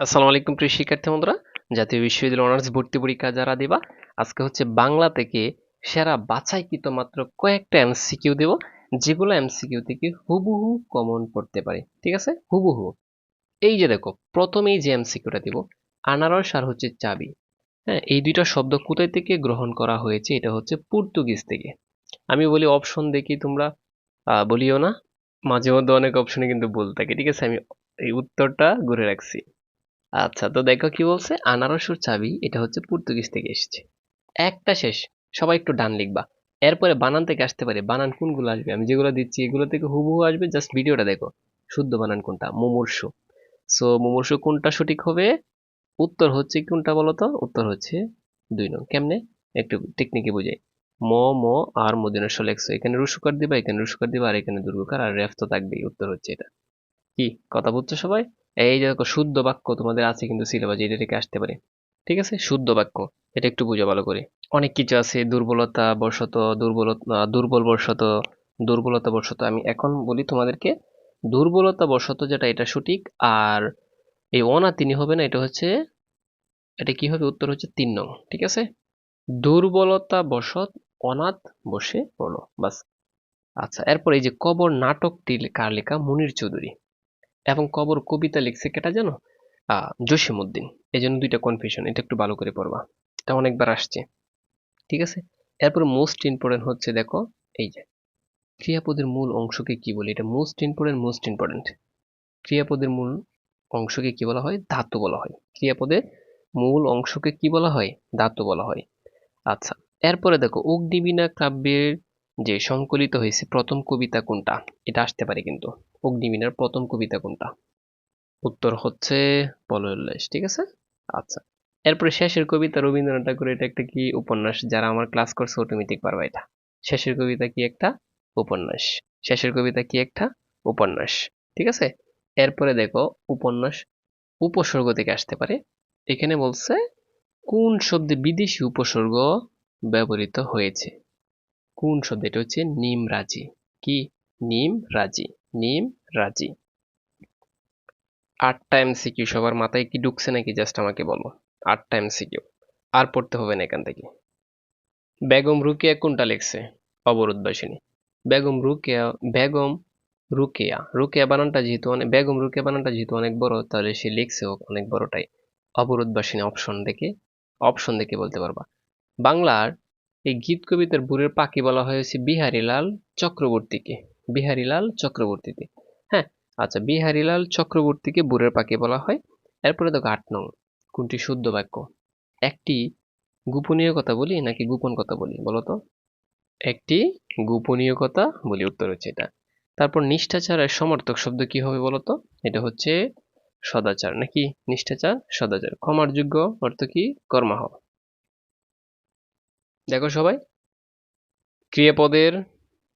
আসসালামু আলাইকুম, প্রিয় শিক্ষার্থী বন্ধুরা। জাতীয় বিশ্ববিদ্যালয় অনার্স ভর্তি পরীক্ষা যারা দিবা, আজকে হচ্ছে বাংলা থেকে সেরা বাছাইকৃত মাত্র কয়েকটা এমসিকিউ দেব, যেগুলো এমসিকিউ থেকে হুবহু কমন পড়তে পারে। ঠিক আছে? হুবহু। এই যে দেখো, প্রথমেই যে এমসিকিউটা দিব, আনারস আর হচ্ছে চাবি। হ্যাঁ এই দুইটা শব্দ কোথায় থেকে গ্রহণ করা হয়েছে, এটা হচ্ছে পর্তুগিজ থেকে। আমি বলি অপশন দেখি তোমরা বলিও না। মাঝে মধ্যে অনেক অপশনে কিন্তু ভুল থাকে। ঠিক আছে? আমি এই উত্তরটা ঘুরে রাখছি। আচ্ছা তো দেখো কি বলছে? আনারসুর চাবি, এটা হচ্ছে পর্তুগিজ থেকে এসেছে। একটা শেষ, সবাই একটু ডান লিখবা। এরপরে বানান থেকে আসতে পারে, বানান কোনগুলো আসবে? আমি যেগুলো দিচ্ছি, এগুলো থেকে হুবহু আসবে জাস্ট ভিডিওটা দেখো। শুদ্ধ বানান কোনটা? মুমূর্ষু। সো মুমূর্ষু কোনটা সঠিক হবে? উত্তর হচ্ছে কোনটা বলো তো উত্তর হচ্ছে দুই নং। কেমনে? একটু টেকনিকে বুঝাই। ম ম, আর মদিনা সলেক্সো এখানে রুসুকার দিবা, এখানে রুসুকার দিবা, আর এখানে দুর্গকার আর রেফ তো থাকবেই। উত্তর হচ্ছে এটা। কি? কথা বুঝছ সবাই? এই দেখো, শুদ্ধ বাক্য তোমাদের আছে কিন্তু সিলেবাস এটা থেকে আসতে পারে। ঠিক আছে? শুদ্ধ বাক্য, এটা একটু বুঝো ভালো করে। অনেক কিছু আছে, দুর্বলতা বশত, দুর্বলতা দুর্বল বশত, দুর্বলতা বশত। আমি এখন বলি তোমাদেরকে, দুর্বলতা বশত যেটা, এটা সঠিক, আর এই অনা তিনি হবে না, এটা হচ্ছে, এটা কি হবে? উত্তর হচ্ছে তিন নং, ঠিক আছে? দুর্বলতা বশত অনাথ বসে পড়ো বাস। আচ্ছা এরপর এই যে কবর নাটকটি কার লেখা মুনির চৌধুরী। এবং কবর কবিতা লিখছে কেটা জানো? আহ জসিমউদ্দিন। এই জন্য দুইটা কনফিউশন এটা একটু ভালো করে পড়বা। এটা অনেকবার আসছে। ঠিক আছে? এরপর মোস্ট ইম্পর্টেন্ট হচ্ছে দেখো, এই যে, ক্রিয়াপদের মূল অংশকে কি বলে? এটা মোস্ট ইম্পর্টেন্ট মোস্ট ইম্পর্টেন্ট ক্রিয়াপদের মূল অংশকে কি বলা হয়? ধাতু বলা হয়। ক্রিয়াপদের মূল অংশকে কি বলা হয়? ধাতু বলা হয়। আচ্ছা এরপরে দেখো, অগ্নিবীণা কাব্যের যে সংকলিত হয়েছে প্রথম কবিতা কোনটা? এটা আসতে পারে কিন্তু। অগ্নিবীণার প্রথম কবিতা কোনটা? উত্তর হচ্ছে পলয়োল্লাস ঠিক আছে? আচ্ছা। এরপরে শেষের কবিতা রবীন্দ্রনাথ ঠাকুর এটা একটা কি উপন্যাস? যারা আমার ক্লাস করছে অটোমেটিক পারবা এটা। শেষের কবিতা কি একটা? উপন্যাস। শেষের কবিতা কি একটা? উপন্যাস, ঠিক আছে? এরপরে দেখো উপন্যাস উপসর্গ থেকে আসতে পারে। এখানে বলছে, কোন শব্দে বিদেশি উপসর্গ ব্যবহৃত হয়েছে? কোন শব্দ? এটা হচ্ছে নিম রাজি। কি? নিম রাজি। নিম রাজি। আটটা এমসিকিউ, সবার মাথায় কি ঢুকছে নাকি? জাস্ট আমাকে বলো আটটা এমসিকিউ। আর পড়তে হবে না এখান থেকে। বেগম রুকিয়া কোনটা লিখছে? অবরোধ বাসিনী বেগম রুকিয়া বেগম রুকিয়া। রুকিয়া বানানটা যেহেতু অনেক, বেগম রুকিয়া বানানটা যেহেতু অনেক বড়, তাহলে সে লিখছে অনেক বড়টাই। অবরোধ বাসিনী অপশন দেখে অপশন দেখে বলতে পারবা। বাংলার এই গীত কবিতার বুড়ের পাখি বলা হয়েছে বিহারীলাল চক্রবর্তীকে, বিহারীলাল চক্রবর্তীতে। হ্যাঁ আচ্ছা বিহারীলাল চক্রবর্তীকে বুড়ের পাখি বলা হয়। এরপরে দেখো আট নং, কোনটি শুদ্ধ বাক্য? একটি গোপনীয় কথা বলি নাকি গোপন কথা বলি বলতো একটি গোপনীয় কথা বলি, উত্তর হচ্ছে এটা। তারপর নিষ্ঠাচারের সমর্থক শব্দ কি হবে বলতো এটা হচ্ছে সদাচার, নাকি নিষ্ঠাচার, সদাচার। ক্ষমার যোগ্য অর্থ কি? কর্মাহ। দেখো সবাই। ক্রিয়াপদের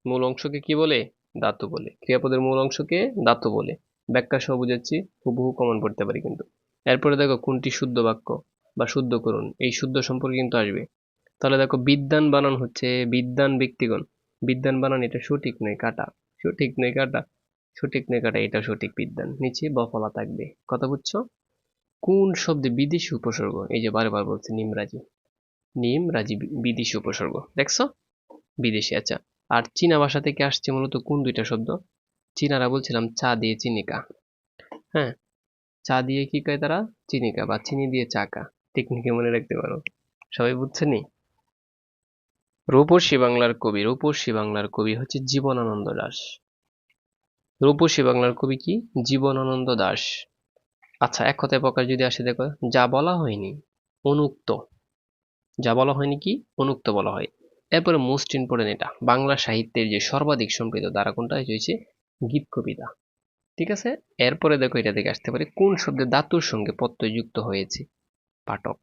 মূল অংশকে কি বলে? ধাতু বলে। ক্রিয়াপদের মূল অংশকে ধাতু বলে। ব্যাখ্যা সহ বুঝাচ্ছি, হুবহু কমন পড়তে পারি কিন্তু। এরপরে দেখো কোনটি শুদ্ধ বাক্য বা শুদ্ধ করুন। এই শুদ্ধ সম্পর্কে কিন্তু আসবে। তাহলে দেখো বিদ্যান বানান হচ্ছে বিদ্যান ব্যক্তিগণ। বিদ্যান বানান এটা সঠিক নয়, কাটা। সঠিক নয়, কাটা। সঠিক নয়, কাটা, এটা সঠিক বিদ্যান। নিচে বফলা থাকবে। কথা বুঝছ? কোন শব্দে বিদেশি উপসর্গ? এই যে বারবার বলছে, নিমরাজি। নিম রাজি বিদেশি উপসর্গ। দেখছ? বিদেশি আচ্ছা। আর চীনা ভাষা থেকে আসছে মূলত কোন দুইটা শব্দ? চীনারা বলছিলাম চা দিয়ে চিনিকা। হ্যাঁ চা দিয়ে কি কয় তারা? চিনিকা বা চিনি দিয়ে চাকা টেকনিকে মনে রাখতে পারো। সবাই বুঝছেনি রূপসী বাংলার কবি, রূপসী বাংলার কবি হচ্ছে জীবনানন্দ দাস। রূপসী বাংলার কবি কি? জীবনানন্দ দাস। আচ্ছা এক কথায় প্রকাশ যদি আসে দেখো, যা বলা হয়নি, অনুক্ত। যা বলা হয়নি কি? অনুক্ত বলা হয়। এরপরে মোস্ট ইম্পর্টেন্ট এটা, বাংলা সাহিত্যের যে সর্বাধিক সম্প্রীত দ্বারা কোনটা? হয়েছে গীত কবিতা। ঠিক আছে? এরপরে দেখো এটা থেকে আসতে পারে কোন শব্দে ধাতুর সঙ্গে প্রত্যয় যুক্ত হয়েছে? পাঠক।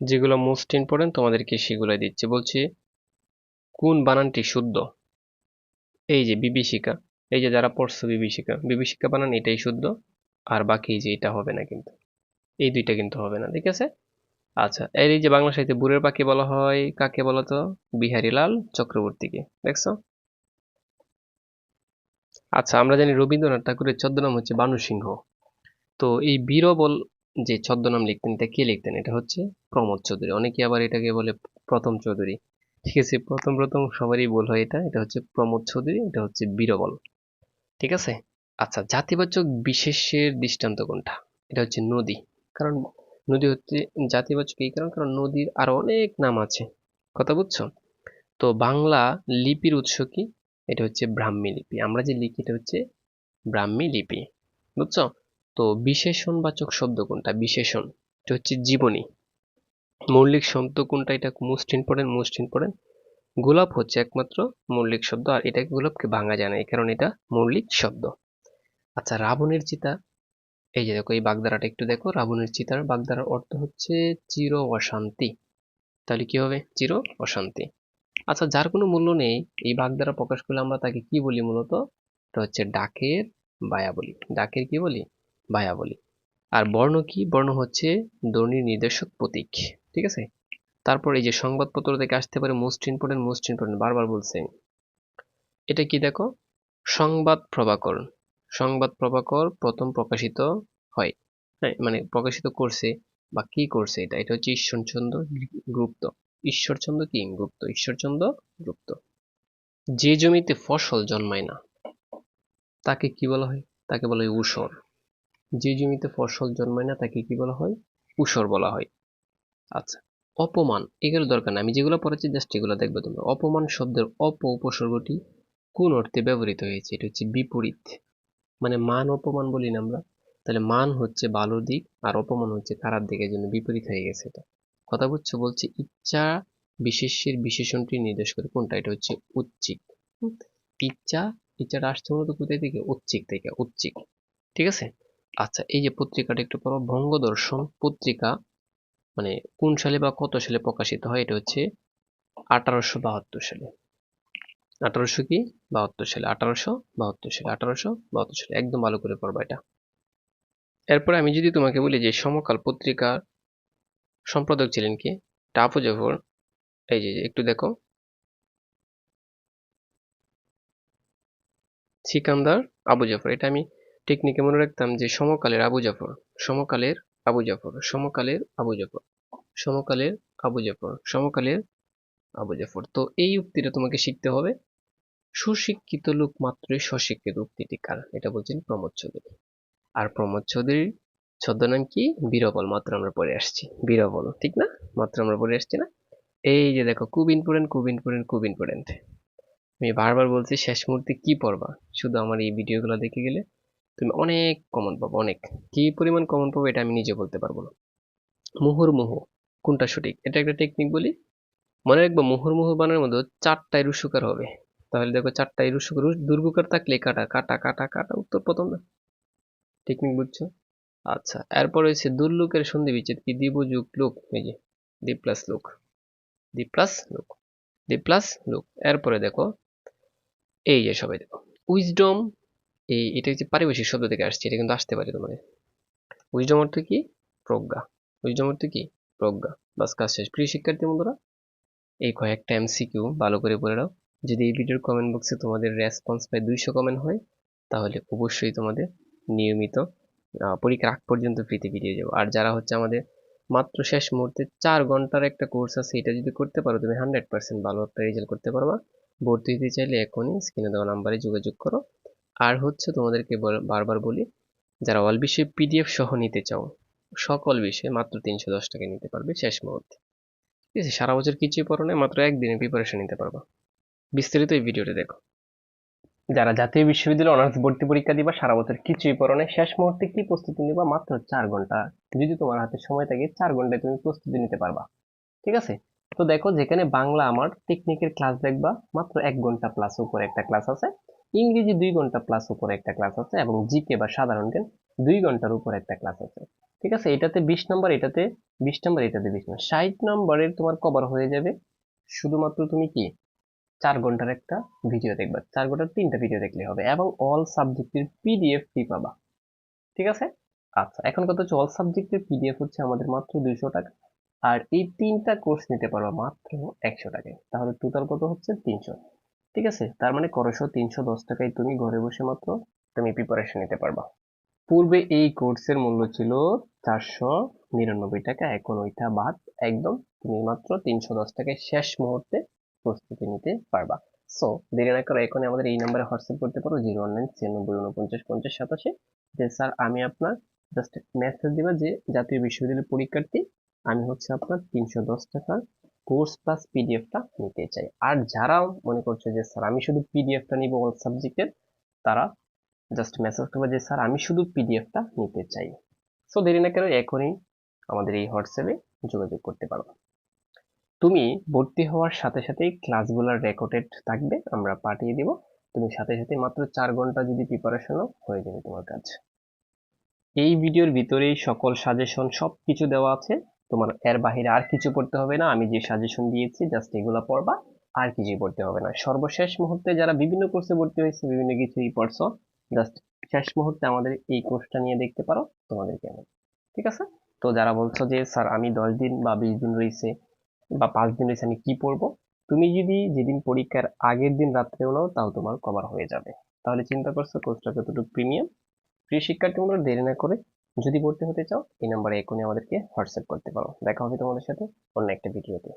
যেগুলো মোস্ট ইম্পর্টেন্ট তোমাদেরকে সেগুলো দিচ্ছে। বলছি, কোন বানানটি শুদ্ধ? এই যে বিভীষিকা। এই যে যারা পড়ছো বিভীষিকা বিভীষিকা বানান এটাই শুদ্ধ, আর বাকি যে এটা হবে না কিন্তু। এই দুইটা কিন্তু হবে না। ঠিক আছে? আচ্ছা এর এই যে বাংলা সাহিত্যে বুড়ের পাখি বলা হয়, কাকে বলতো বিহারীলাল চক্রবর্তীকে, দেখছ? আচ্ছা আমরা জানি রবীন্দ্রনাথ ঠাকুরের ছদ্মনাম হচ্ছে বানু সিংহ। তো এই বীরবল যে ছদ্মনাম লিখতেন, এটা কে লিখতেন? এটা হচ্ছে প্রমোদ চৌধুরী। অনেকে আবার এটাকে বলে প্রথম চৌধুরী। ঠিক আছে, প্রথম প্রথম সবারই বল হয় এটা। এটা হচ্ছে প্রমোদ চৌধুরী, এটা হচ্ছে বীরবল। ঠিক আছে? আচ্ছা জাতিবাচক বিশেষের দৃষ্টান্ত কোনটা? এটা হচ্ছে নদী। কারণ নদী হচ্ছে জাতিবাচক এই কারণ কারণ নদীর আরও অনেক নাম আছে। কথা বুঝছ? তো বাংলা লিপির উৎস কি? এটা হচ্ছে ব্রাহ্মী লিপি। আমরা যে লিখি এটা হচ্ছে ব্রাহ্মী লিপি। বুঝছ? তো বিশেষণবাচক শব্দ কোনটা? বিশেষণ। এটা হচ্ছে জীবনী। মৌলিক শব্দ কোনটা? এটা মোস্ট ইম্পর্টেন্ট মোস্ট ইম্পর্টেন্ট গোলাপ হচ্ছে একমাত্র মৌলিক শব্দ আর এটাকে গোলাপকে ভাঙা যায় না। এই কারণে এটা মৌলিক শব্দ। আচ্ছা রাবণের চিতা এই যে দেখো, এই বাগধারাটা একটু দেখো, রাবণের চিতার বাগধারার অর্থ হচ্ছে চির অশান্তি। তাহলে কি হবে? চির অশান্তি। আচ্ছা যার কোনো মূল্য নেই, এই বাগধারা প্রকাশ করলে আমরা তাকে কি বলি মূলত? এটা হচ্ছে ডাকের বায়া বলি ডাকের কি বলি? বায়া বলি আর বর্ণ কি? বর্ণ হচ্ছে ধ্বনির নির্দেশক প্রতীক, ঠিক আছে? তারপর এই যে সংবাদপত্র থেকে আসতে পারে মোস্ট ইম্পর্টেন্ট মোস্ট ইম্পর্টেন্ট বারবার বলছে এটা কি দেখো? সংবাদ প্রভাকর সংবাদ প্রভাকর প্রথম প্রকাশিত হয়। হ্যাঁ মানে প্রকাশিত করছে বা কি করছে এটা? এটা হচ্ছে ঈশ্বরচন্দ্র গুপ্ত। ঈশ্বরচন্দ্র কি? গুপ্ত। ঈশ্বরচন্দ্র গুপ্ত। যে জমিতে ফসল জন্মায় না, তাকে কি বলা হয়? তাকে বলা হয় উসর যে জমিতে ফসল জন্মায় না, তাকে কি বলা হয়? উসর বলা হয়। আচ্ছা অপমান, এগুলো দরকার না আমি যেগুলো পড়েছি, জাস্ট এগুলো দেখবে তোমরা। অপমান শব্দের অপ উপসর্গটি কোন অর্থে ব্যবহৃত হয়েছে? এটা হচ্ছে বিপরীত। মানে মান অপমান বলি না আমরা, তাহলে মান হচ্ছে ভালো দিক আর অপমান হচ্ছে খারাপ দিকের জন্য বিপরীত হয়ে গেছে এটা। কথা বুঝছ? বলছে ইচ্ছা বিশেষের বিশেষণটি নির্দেশ করে, কোনটা? এটা হচ্ছে উচ্চিক ইচ্ছা ইচ্ছাটা আসছে মূলত কোথায় থেকে? উচ্চিক থেকে উচ্চিক ঠিক আছে? আচ্ছা এই যে পত্রিকাটা একটু পর বঙ্গদর্শন পত্রিকা মানে কোন সালে বা কত সালে প্রকাশিত হয়? এটা হচ্ছে আঠারোশো বাহাত্তর সালে। আঠারোশো কি? বাহাত্তর সালে। আঠারোশো, বাহাত্তর সালে। আঠারোশো, বাহাত্তর সালে। একদম ভালো করে পড়বা এটা। এরপরে আমি যদি তোমাকে বলি যে সমকাল পত্রিকার সম্পাদক ছিলেন কি? টাপু জাফর। এই যে, একটু দেখো। সিকান্দার আবু জাফর। এটা আমি টেকনিকে মনে রাখতাম যে সমকালের আবু জাফর। সমকালের আবু জাফর। সমকালের আবু জাফর। সমকালের আবু জাফর। সমকালের আবু জাফর। তো এই উক্তিটা তোমাকে শিখতে হবে। সুশিক্ষিত লোক মাত্রই স্বশিক্ষিত উক্তিটি কার? এটা বলছেন প্রমোদ চৌধুরী। আর প্রমোদ চৌধুরীর ছদ্মনাম কি? বীরবল। মাত্র আমরা পড়ে আসছি। বীরবল, ঠিক না? মাত্র আমরা পড়ে আসছি না? এই যে দেখো খুব ইম্পর্টেন্ট খুব ইম্পর্টেন্ট খুব ইম্পর্টেন্ট আমি বারবার বলছি, শেষ মুহূর্তে কি পড়বা? শুধু আমার এই ভিডিওগুলো দেখে গেলে তুমি অনেক কমন পাবো, অনেক। কি পরিমাণ কমন পাবো এটা আমি নিজে বলতে পারব না। মুহুর্মুহ, কোনটা সঠিক? এটা একটা টেকনিক বলি। মনে রাখব মুহুর্মুহু বানানোর মধ্যে চারটায় রুসুকার হবে। তাহলে দেখো চারটায় রুসুকার দুর্গুকার থাকলে কাটা কাটা কাটা কাটা, উত্তর প্রথম না? টেকনিক বুঝছ? আচ্ছা এরপর হয়েছে দুর্লুকের সন্ধি বিচ্ছেদ, কি দিব যুগ লোক? এই যে দি প্লাস লোক। দি প্লাস লোক। দি প্লাস লোক। এরপরে দেখো, এই যে সবাই দেখো, উইজডম, এই এটা হচ্ছে পারিভাষিক শব্দ থেকে আসছে, এটা কিন্তু আসতে পারে তোমাদের। উইজডম অর্থ কি? প্রজ্ঞা। উইজডম অর্থ কি? প্রজ্ঞা। বাস কাজ শেষ। প্রিয় শিক্ষার্থী বন্ধুরা এই কয়েকটা এমসিকিউ ভালো করে পড়ে নাও। যদি এই ভিডিওর কমেন্ট বক্সে তোমাদের রেসপন্স প্রায় দুইশো কমেন্ট হয়, তাহলে অবশ্যই তোমাদের নিয়মিত পরীক্ষার আগ পর্যন্ত ফ্রিতে ভিডিও যাব আর যারা হচ্ছে আমাদের মাত্র শেষ মুহূর্তে চার ঘণ্টার একটা কোর্স আছে, এটা যদি করতে পারো, তুমি হান্ড্রেড পার্সেন্ট ভালো একটা রেজাল্ট করতে পারবা। ভর্তি দিতে চাইলে এখনই স্ক্রিনে দেওয়া নাম্বারে যোগাযোগ করো। আর হচ্ছে তোমাদেরকে বারবার বলি, যারা অল বিষয়ে পিডিএফ সহ নিতে চাও, সকল বিষয়ে মাত্র তিনশো দশ টাকা নিতে পারবে শেষ মুহূর্তে। ঠিক আছে সারা বছর কিছুই পড়ো না মাত্র একদিনে প্রিপারেশন নিতে পারবা। বিস্তারিত এই ভিডিওটা দেখো। যারা জাতীয় বিশ্ববিদ্যালয়ে অনার্স ভর্তি পরীক্ষা দিবা, সারা বছর কিছুই পড়ো না শেষ মুহূর্তে কি প্রস্তুতি নিবা? মাত্র চার ঘণ্টা। যদি তোমার হাতে সময় থাকে, চার ঘন্টায় তুমি প্রস্তুতি নিতে পারবা। ঠিক আছে? তো দেখো, যেখানে বাংলা আমার টেকনিকের ক্লাস দেখবা, মাত্র এক ঘণ্টা প্লাস উপরে একটা ক্লাস আছে। ইংরেজি দুই ঘণ্টা প্লাস উপরে একটা ক্লাস আছে এবং জিকে বা সাধারণ জ্ঞান দুই ঘণ্টার উপর একটা ক্লাস আছে। ঠিক আছে? এটাতে বিশ নম্বর এটাতে বিশ নম্বর এটাতে বিশ নম্বর ষাট নম্বরের তোমার কভার হয়ে যাবে শুধুমাত্র তুমি কি? চার ঘণ্টার একটা ভিডিও দেখবা। চার ঘণ্টার তিনটা ভিডিও দেখলে হবে এবং অল সাবজেক্টের পিডিএফ ফ্রি পাবা। ঠিক আছে? আচ্ছা এখন কত হচ্ছে অল সাবজেক্টের পিডিএফ হচ্ছে আমাদের মাত্র দুইশো টাকা। আর এই তিনটা কোর্স নিতে পারবা মাত্র একশো টাকায়। তাহলে টোটাল কত হচ্ছে? তিনশো। ঠিক আছে? তার মানে করশো তিনশো দশ টাকায় তুমি ঘরে বসে মাত্র তুমি প্রিপারেশন নিতে পারবা। পূর্বে এই কোর্সের মূল্য ছিল চারশো নিরানব্বই টাকা, এখন ওইটা বাদ, একদম তুমি মাত্র তিনশো দশ টাকায় শেষ মুহূর্তে প্রস্তুতি নিতে পারবা। সো দেরি না করে এখন আমাদের এই নাম্বারে হোয়াটসঅ্যাপ করতে পারো, জিরো ওয়ান নাইন ছিয়ানব্বই উনপঞ্চাশ পঞ্চাশ সাতাশে। যে স্যার আমি আপনার জাস্ট মেসেজ দিবা যে জাতীয় বিশ্ববিদ্যালয়ের পরীক্ষার্থী, আমি হচ্ছে আপনার তিনশো দশ টাকার কোর্স প্লাস পিডিএফটা নিতে চাই। আর যারা মনে করছে যে স্যার আমি শুধু পিডিএফটা নিব অল সাবজেক্টের তারা জাস্ট মেসেজ করবে যে, স্যার, আমি শুধু পিডিএফটা নিতে চাই। সো দেরি না করে এখনই আমাদের এই হোয়াটসঅ্যাপে যোগাযোগ করতে পারো। তুমি ভর্তি হওয়ার সাথে সাথেই ক্লাসগুলোর রেকর্ডেড থাকবে, আমরা পাঠিয়ে দিব। তুমি সাথে সাথে মাত্র চার ঘণ্টা যদি প্রিপারেশনও হয়ে যাবে তোমার কাজ। এই ভিডিওর ভিতরেই সকল সাজেশন সব কিছু দেওয়া আছে। তোমার এর বাহিরে আর কিছু পড়তে হবে না। আমি যে সাজেশন দিয়েছি জাস্ট এগুলো পড়বা, আর কিছুই পড়তে হবে না। সর্বশেষ মুহূর্তে যারা বিভিন্ন কোর্সে ভর্তি হয়েছে, বিভিন্ন কিছুই পড়ছো জাস্ট শেষ মুহূর্তে আমাদের এই কোর্সটা নিয়ে দেখতে পারো তোমাদের কেমন ঠিক আছে? তো যারা বলছো যে, স্যার, আমি দশ দিন বা বিশ দিন রয়েছে বা পাঁচ দিন রয়েছে, আমি কি পড়ব? তুমি যদি যেদিন পরীক্ষার আগের দিন রাত্রেও নাও, তাও তোমার কভার হয়ে যাবে। তাহলে চিন্তা করছ কোর্সটা কতটুকু প্রিমিয়াম প্রিয় শিক্ষার্থী তোমরা দেরি না করে যদি ভর্তি হতে চাও, এই নাম্বারে এখনই আমাদেরকে হোয়াটসঅ্যাপ করতে পারো। দেখা হবে তোমাদের সাথে অন্য একটা ভিডিওতে